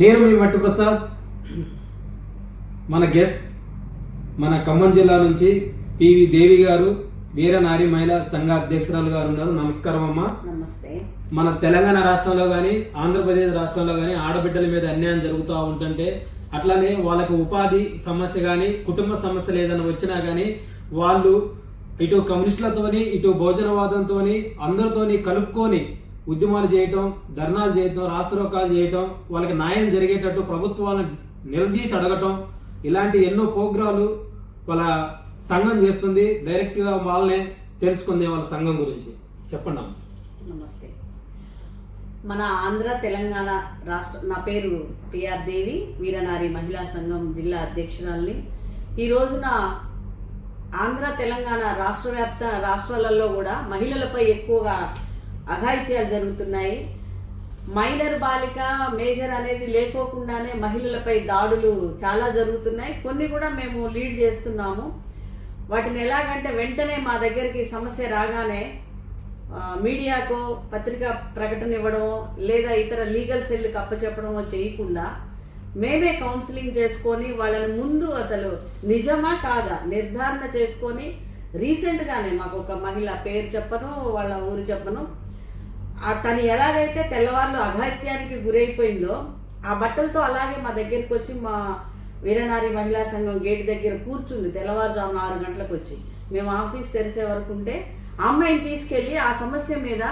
నేను మీ మట్టి ప్రసాద్. మన గెస్ట్ మన ఖమ్మం జిల్లా నుంచి పివి దేవి గారు వీర నారి మహిళా సంఘ అధ్యక్షురాలు గారు ఉన్నారు. నమస్కారం అమ్మా. నమస్తే. మన తెలంగాణ రాష్ట్రంలో కానీ ఆంధ్రప్రదేశ్ రాష్ట్రంలో కానీ ఆడబిడ్డల మీద అన్యాయం జరుగుతూ ఉంటుంటే అట్లానే వాళ్ళకి ఉపాధి సమస్య కానీ కుటుంబ సమస్యలు ఏదైనా వచ్చినా కానీ వాళ్ళు ఇటు కమ్యూనిస్టులతోని ఇటు భోజనవాదంతోని అందరితోని కలుపుకొని ఉద్యమాలు చేయటం ధర్నాలు చేయటం రాష్ట్రోకాలు చేయటం వాళ్ళకి న్యాయం జరిగేటట్టు ప్రభుత్వాలను నిలదీసి అడగటం ఇలాంటి ఎన్నో ప్రోగ్రాలు వాళ్ళ సంఘం చేస్తుంది. డైరెక్ట్గా వాళ్ళనే తెలుసుకుంది వాళ్ళ సంఘం గురించి. చెప్పండి నమస్తే. మన ఆంధ్ర తెలంగాణ రాష్ట్ర నా పేరు పిఆర్ దేవి. వీరనారి మహిళా సంఘం జిల్లా అధ్యక్షురాల్ని. ఈ రోజున ఆంధ్ర తెలంగాణ రాష్ట్ర వ్యాప్త రాష్ట్రాలలో కూడా మహిళలపై ఎక్కువగా అఘాయిత్యాలు జరుగుతున్నాయి. మైనర్ బాలిక మేజర్ అనేది లేకోకుండానే మహిళలపై దాడులు చాలా జరుగుతున్నాయి. కొన్ని కూడా మేము లీడ్ చేస్తున్నాము. వాటిని ఎలాగంటే వెంటనే మా దగ్గరికి సమస్య రాగానే మీడియాకు పత్రికా ప్రకటన ఇవ్వడమో లేదా ఇతర లీగల్ సెల్కి అప్పచెప్పడమో చేయకుండా మేమే కౌన్సిలింగ్ చేసుకొని వాళ్ళని ముందు అసలు నిజమా కాదా నిర్ధారణ చేసుకొని రీసెంట్గానే మాకు ఒక మహిళ పేరు చెప్పను వాళ్ళ ఊరు చెప్పను. తను ఎలాగైతే తెల్లవారులు అఘాత్యానికి గురైపోయిందో ఆ బట్టలతో అలాగే మా దగ్గరికి వచ్చి మా వీరనారి మహిళా సంఘం గేట్ దగ్గర కూర్చుంది తెల్లవారుజామున ఆరు గంటలకు వచ్చి మేము ఆఫీస్ తెరిసే వరకు ఉంటే అమ్మాయిని తీసుకెళ్ళి ఆ సమస్య మీద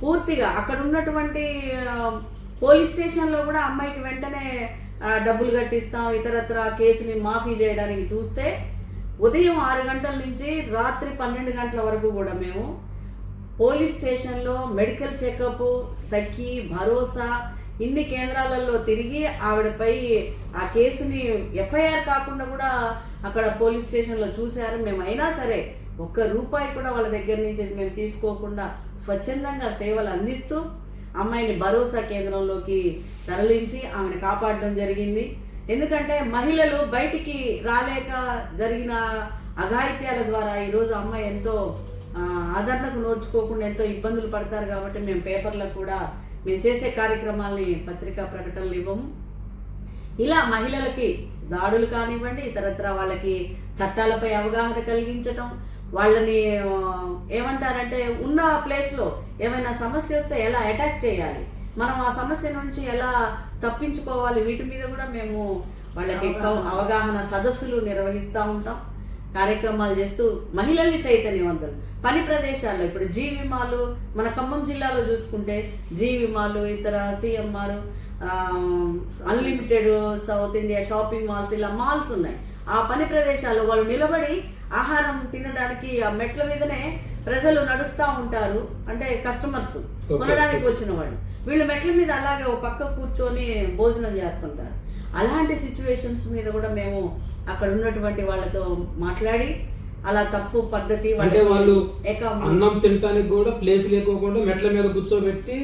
పూర్తిగా అక్కడ ఉన్నటువంటి పోలీస్ స్టేషన్లో కూడా అమ్మాయికి వెంటనే డబ్బులు కట్టిస్తాం ఇతరత్ర కేసుని మాఫీ చేయడానికి చూస్తే ఉదయం ఆరు గంటల నుంచి రాత్రి పన్నెండు గంటల వరకు కూడా మేము పోలీస్ స్టేషన్లో మెడికల్ చెకప్ సఖీ భరోసా ఇన్ని కేంద్రాలలో తిరిగి ఆవిడపై ఆ కేసుని ఎఫ్ఐఆర్ కాకుండా కూడా అక్కడ పోలీస్ స్టేషన్లో చూశారు. మేము అయినా సరే ఒక్క రూపాయి కూడా వాళ్ళ దగ్గర నుంచి మేము తీసుకోకుండా స్వచ్ఛందంగా సేవలు అందిస్తూ అమ్మాయిని భరోసా కేంద్రంలోకి తరలించి ఆమెను కాపాడడం జరిగింది. ఎందుకంటే మహిళలు బయటికి రాలేక జరిగిన అఘాయిత్యాల ద్వారా ఈరోజు అమ్మాయి ఎంతో ఆ, ఆదరణకు నోచుకోకుండా ఎంతో ఇబ్బందులు పడతారు కాబట్టి మేము పేపర్లకు కూడా మేము చేసే కార్యక్రమాల్ని పత్రికా ప్రకటనలు ఇవ్వము. ఇలా మహిళలకి దాడులు కానివ్వండి ఇతరత్ర వాళ్ళకి చట్టాలపై అవగాహన కలిగించటం వాళ్ళని ఏమంటారంటే ఉన్న ప్లేస్లో ఏమైనా సమస్య వస్తే ఎలా అటాక్ చేయాలి? మనం ఆ సమస్య నుంచి ఎలా తప్పించుకోవాలి? వీటి మీద కూడా మేము వాళ్ళకి అవగాహన సదస్సులు నిర్వహిస్తూ ఉంటాం. కార్యక్రమాలు చేస్తూ మహిళల్ని చైతన్యవంతులు. పని ప్రదేశాల్లో ఇప్పుడు జీవిమాలు మన ఖమ్మం జిల్లాలో చూసుకుంటే జీవిమాలు ఇతర CMR unlimited south India shopping malls ఇలా మాల్స్ ఉన్నాయి. ఆ పని ప్రదేశాల్లో వాళ్ళు నిలబడి ఆహారం తినడానికి ఆ మెట్ల మీదనే ప్రజలు నడుస్తూ ఉంటారు. అంటే కస్టమర్స్. కొనడానికి వచ్చిన వాళ్ళు. వీళ్ళు మెట్ల మీద అలాగే ఒక పక్క కూర్చొని భోజనం చేస్తుంటారు. అలాంటి సిచ్యువేషన్స్ మీద కూడా మేము అక్కడ ఉన్నటువంటి వాళ్ళతో మాట్లాడి అలా తప్పు పద్ధతి అంటే వాళ్ళు అన్నం తినడానికి కూడా ప్లేస్ లేకోకుండా మెట్ల మీద కూర్చోబెట్టి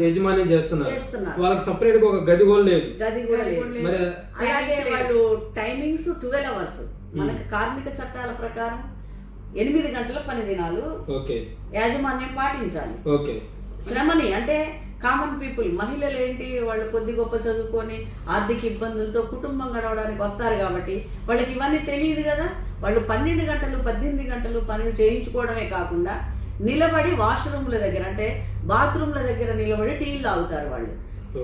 యజమాని చేస్తున్నారు. చేస్తున్నారు. వాళ్ళకి సపరేట్గా ఒక గది కూడా లేదు. గది కూడా లేదు. మరి అలాగే వాళ్ళు టైమింగ్స్ ట్వెల్వ్ అవర్స్ మనకి కార్మిక చట్టాల ప్రకారం ఎనిమిది గంటల పని దినాలు ఓకే. యాజమాన్యం పాటించాలి. ఓకే. శ్రమని అంటే కామన్ పీపుల్ మహిళలు ఏంటి? వాళ్ళు కొద్ది గొప్ప చదువుకొని ఆర్థిక ఇబ్బందులతో కుటుంబం గడవడానికి వస్తారు కాబట్టి వాళ్ళకి ఇవన్నీ తెలియదు కదా? వాళ్ళు పన్నెండు గంటలు పద్దెనిమిది గంటలు పని చేయించుకోవడమే కాకుండా నిలబడి వాష్రూమ్ల దగ్గర అంటే బాత్రూమ్ల దగ్గర నిలబడి టీలు తాగుతారు వాళ్ళు.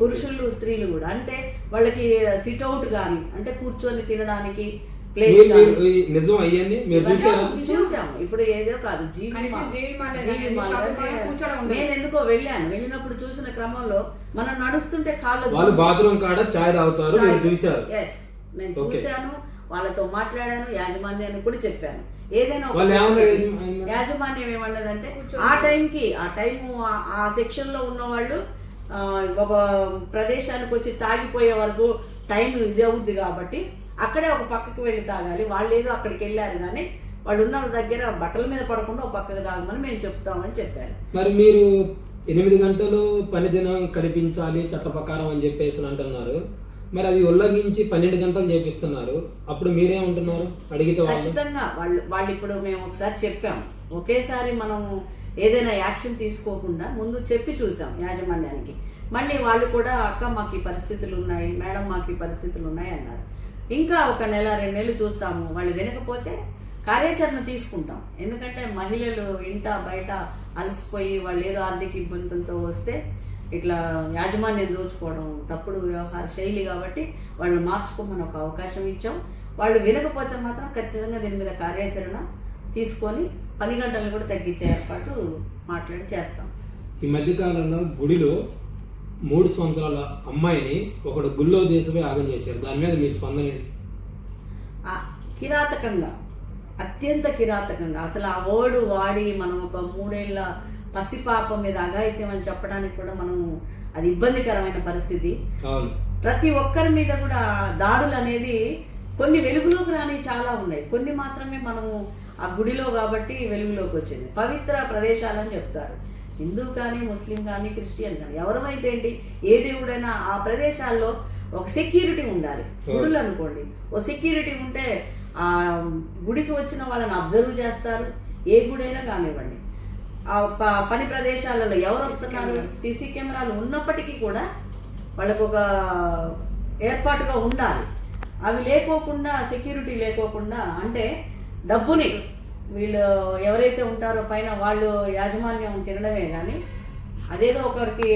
పురుషులు స్త్రీలు కూడా. అంటే వాళ్ళకి సిట్అవుట్ కానీ అంటే కూర్చొని తినడానికి నిజం అయ్యని మీరు చూసారా చూసాము ఇప్పుడు ఏదో కాదు. నేను ఎందుకో వెళ్ళాను. వెళ్ళినప్పుడు చూసిన క్రమంలో మనం నడుస్తుంటే కాళ్ళు వాళ్ళు బాత్రూమ్ కాడ చాయ్ తాగుతారు మీరు చూసారు ఎస్ నేను. చూశాను. వాళ్ళతో మాట్లాడాను. యాజమాన్యాన్ని కూడా ఏదైనా ఏదైనా. యాజమాన్యం? ఏమన్నదంటే. ఆ టైంకి ఆ టైము ఆ- ఆ సెక్షన్లో ఉన్న వాళ్ళు ఆ, ఒక ప్రదేశానికి వచ్చి తాగిపోయే వరకు టైం ఇది అవుద్ది కాబట్టి అక్కడే ఒక పక్కకి వెళ్ళి తాగాలి. వాళ్ళు ఏదో అక్కడికి వెళ్ళారు కానీ వాళ్ళు ఉన్న దగ్గర బట్టల మీద పడకుండా ఒక పక్కకి తాగమని మేము చెప్తామని చెప్పారు. మరి మీరు ఎనిమిది గంటలు పని దినం కల్పించాలి చట్ట ప్రకారం అని చెప్పేసి అంటున్నారు. మరి అది ఉల్లంఘించి పన్నెండు గంటలు చేపిస్తున్నారు. అప్పుడు మీరేమంటున్నారు? అడిగితే వాళ్ళు? ఖచ్చితంగా. వాళ్ళు వాళ్ళు ఇప్పుడు మేము ఒకసారి చెప్పాం. ఒకేసారి మనం ఏదైనా యాక్షన్ తీసుకోకుండా ముందు చెప్పి చూసాం యాజమాన్యానికి. మళ్ళీ వాళ్ళు కూడా అక్క మాకు ఈ పరిస్థితులు ఉన్నాయి. మేడం మాకు ఈ పరిస్థితులు ఉన్నాయి అన్నారు. ఇంకా ఒక నెల రెండు నెలలు చూస్తాము. వాళ్ళు వినకపోతే కార్యాచరణ తీసుకుంటాం. ఎందుకంటే మహిళలు ఇంట బయట అలసిపోయి వాళ్ళు ఏదో ఆర్థిక ఇబ్బందులతో వస్తే ఇట్లా యాజమాన్యం దోచుకోవడం తప్పుడు వ్యవహార శైలి కాబట్టి వాళ్ళు మార్చుకోమని ఒక అవకాశం ఇచ్చాం. వాళ్ళు వినకపోతే మాత్రం ఖచ్చితంగా దీని మీద కార్యాచరణ తీసుకొని పని గంటలు కూడా తగ్గించే ఏర్పాటు మాట్లాడి చేస్తాం. ఈ మధ్యకాలంలో గుడిలో మూడు సంవత్సరాల అమ్మాయిని ఒకడు గుళ్ళో దేశమే ఆగం చేశారు. దాని మీద మీ స్పందన ఏంటి? కిరాతకంగా అత్యంత కిరాతకంగా. అసలు ఆ వర్డ్ వాడి మనం ఒక మూడేళ్ళ పసిపాప మీద అఘాయిత్యం అని చెప్పడానికి కూడా మనం అది ఇబ్బందికరమైన పరిస్థితి. ప్రతి ఒక్కరి మీద కూడా దాడులు అనేది కొన్ని వెలుగులోకి రాని చాలా ఉన్నాయి. కొన్ని మాత్రమే మనము ఆ గుడిలో కాబట్టి వెలుగులోకి వచ్చింది. పవిత్ర ప్రదేశాలని చెప్తారు. హిందూ కానీ ముస్లిం కానీ క్రిస్టియన్ కానీ ఎవరమైతే ఏంటి ఏ దేవుడైనా ఆ ప్రదేశాల్లో ఒక సెక్యూరిటీ ఉండాలి. గుడులు అనుకోండి. ఓ సెక్యూరిటీ ఉంటే ఆ గుడికి వచ్చిన వాళ్ళని అబ్జర్వ్ చేస్తారు. ఏ గుడైనా కానివ్వండి. ఆ ప- పని ప్రదేశాలలో ఎవరు వస్తున్నారు? సీసీ కెమెరాలు ఉన్నప్పటికీ కూడా వాళ్ళకు ఒక ఏర్పాటుగా ఉండాలి. అవి లేకోకుండా సెక్యూరిటీ లేకోకుండా అంటే డబ్బుని వీళ్ళు ఎవరైతే ఉంటారో పైన వాళ్ళు యాజమాన్యం తినడమే కానీ అదేదో ఒకరికి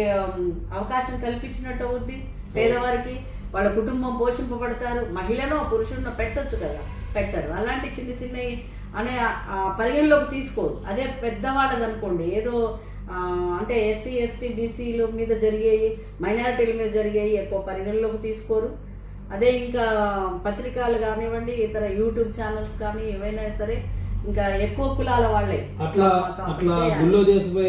అవకాశం కల్పించినట్టు అవుద్ది పేదవారికి. వాళ్ళ కుటుంబం పోషింపబడతారు. మహిళను పురుషుడిని పెట్టొచ్చు కదా. పెట్టరు. అలాంటి చిన్న చిన్నవి అనే పరిగణలోకి తీసుకోరు అదే పెద్దవాళ్ళది అనుకోండి ఏదో అంటే ఎస్సీ ఎస్టీ బీసీల మీద జరిగేవి మైనారిటీల మీద జరిగేవి ఎక్కువ పరిగణలోకి తీసుకోరు. అదే ఇంకా పత్రికలు కానివ్వండి ఇతర యూట్యూబ్ ఛానల్స్ కానీ ఏవైనా సరే ఇంకా ఎక్కువ కులాల వాళ్ళే. అట్లా అట్లా గుళ్ళో దేశపై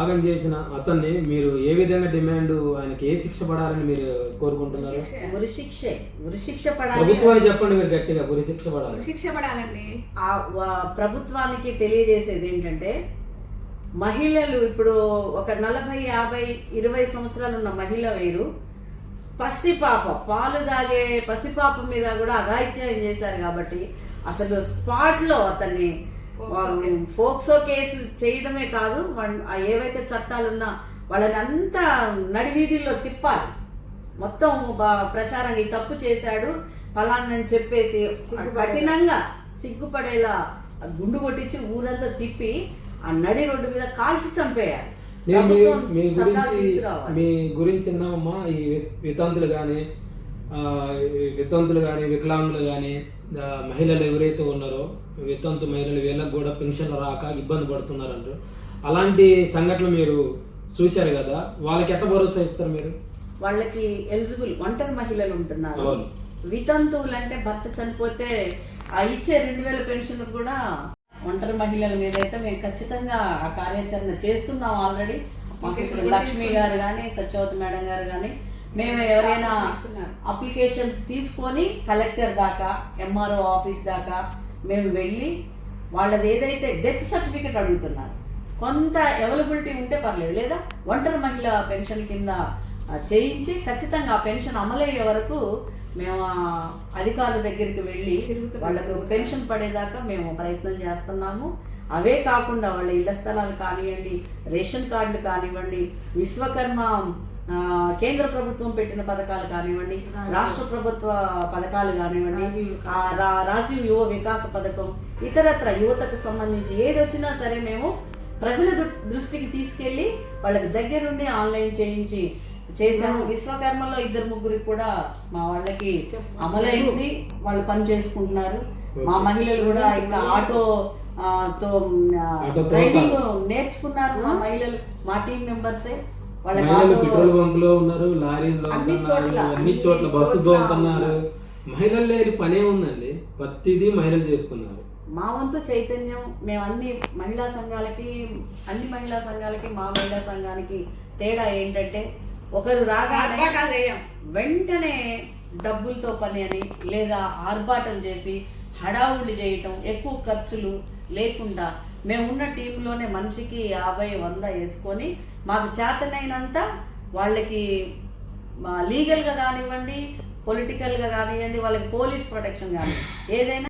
ఆగం చేసిన అతన్ని మీరు ఏ విధంగా డిమాండ్ ఆయనకి ఏ శిక్ష పడాలని మీరు కోరుకుంటున్నారు? ఉరిశిక్షే ఉరిశిక్ష పడాలి ప్రభుత్వాన్ని చెప్పండి మీరు గట్టిగా ఉరి శిక్ష పడాలి. శిక్ష పడాలండి. ఆ ప్రభుత్వానికి తెలియజేసేది ఏంటంటే మహిళలు ఇప్పుడు ఒక నలభై యాభై ఇరవై సంవత్సరాలు ఉన్న మహిళ వేరు. పసిపాప పాలు తాగే పసిపాప మీద కూడా అఘాయిత్యం చేశారు కాబట్టి అసలు స్పాట్లో అతన్ని. ఫోక్సో కేసు చేయడమే కాదు ఏవైతే చట్టాలు ఉన్నా వాళ్ళని అంతా నడివీధుల్లో తిప్పాలి మొత్తం ప్రచారంగా ఈ తప్పు చేశాడు ఫలానని చెప్పేసి కఠినంగా సిగ్గుపడేలా గుండు కొట్టించి ఊరంతా తిప్పి ఆ నడి రోడ్డు మీద కాల్చి చంపేయాలి మీ గురించి. మీ గురించి ఈ వితంతులు కానీ వితంతులు కానీ వికలాంగులు కానీ మహిళలు ఎవరైతే ఉన్నారో వితంతు మహిళలు వీళ్ళకి కూడా పెన్షన్లు రాక ఇబ్బంది పడుతున్నారంటారు అలాంటి సంఘటనలు మీరు చూశారు కదా వాళ్ళకి ఎట్ట భరోసా ఇస్తారు మీరు? వాళ్ళకి ఎలిజిబుల్ ఒంటరి మహిళలు ఉంటున్నారు. వితంతువులు అంటే భర్త చనిపోతే ఆ ఇచ్చే రెండు వేల పెన్షన్ కూడా ఒంటరి మహిళల మీద అయితే మేము ఖచ్చితంగా ఆ కార్యాచరణ చేస్తున్నాం ఆల్రెడీ. మాకు లక్ష్మి గారు కానీ సత్యవతి మేడం గారు కానీ మేము ఎవరైనా. అప్లికేషన్స్ తీసుకొని కలెక్టర్ దాకా ఎంఆర్ఓ ఆఫీస్ దాకా మేము వెళ్ళి వాళ్ళది ఏదైతే డెత్ సర్టిఫికెట్ అడుగుతున్నారు కొంత అవైలబిలిటీ ఉంటే పర్లేదు లేదా ఒంటరి మహిళ పెన్షన్ కింద చేయించి ఖచ్చితంగా ఆ పెన్షన్ అమలయ్యే వరకు మేము అధికారుల దగ్గరికి వెళ్ళి. వాళ్ళకు పెన్షన్ పడేదాకా మేము ప్రయత్నం చేస్తున్నాము అవే కాకుండా వాళ్ళ ఇళ్ళ స్థలాలు కానివ్వండి రేషన్ కార్డులు కానివ్వండి విశ్వకర్మ కేంద్ర ప్రభుత్వం పెట్టిన పథకాలు కానివ్వండి రాష్ట్ర ప్రభుత్వ పథకాలు కానివ్వండి ఆ, రా- రాజీవ్ యువ వికాస పథకం ఇతరత్ర యువతకు సంబంధించి ఏది వచ్చినా సరే మేము ప్రజల దృష్టికి తీసుకెళ్ళి వాళ్ళకి దగ్గరుండి ఆన్లైన్ చేయించి చేసాము విశ్వకర్మలో ఇద్దరు ముగ్గురికి కూడా మా వాళ్ళకి అమలైంది. వాళ్ళు పని చేసుకుంటున్నారు. మా మహిళలు కూడా ఇంకా ఆటో తో డ్రైవింగ్ నేర్చుకున్నారు మా మహిళలు. మా టీం మెంబర్సే. మహిళలు పెట్రోల్ బంక్లో ఉన్నారు లారీలో అన్ని చోట్ల, అన్ని అన్ని చోట్ల బస్సు ఉన్నారు. మహిళలు లేని పనే ఉందండి. ప్రతిదీ మహిళలు చేస్తున్నారు. మా వంతు చైతన్యం మేము అన్ని మహిళా సంఘాలకి అన్ని మహిళా సంఘాలకి మా మహిళా సంఘానికి తేడా ఏంటంటే ఒకరు రాగానే వెంటనే డబ్బులతో పని అని లేదా ఆర్భాటం చేసి హడావుళ్ళు చేయటం ఎక్కువ ఖర్చులు లేకుండా మేమున్న టీంలోనే మనిషికి యాభై వంద వేసుకొని మాకు చేతనైనంత వాళ్ళకి మా లీగల్గా కానివ్వండి పొలిటికల్గా కానివ్వండి వాళ్ళకి పోలీస్ ప్రొటెక్షన్ కానీ ఏదైనా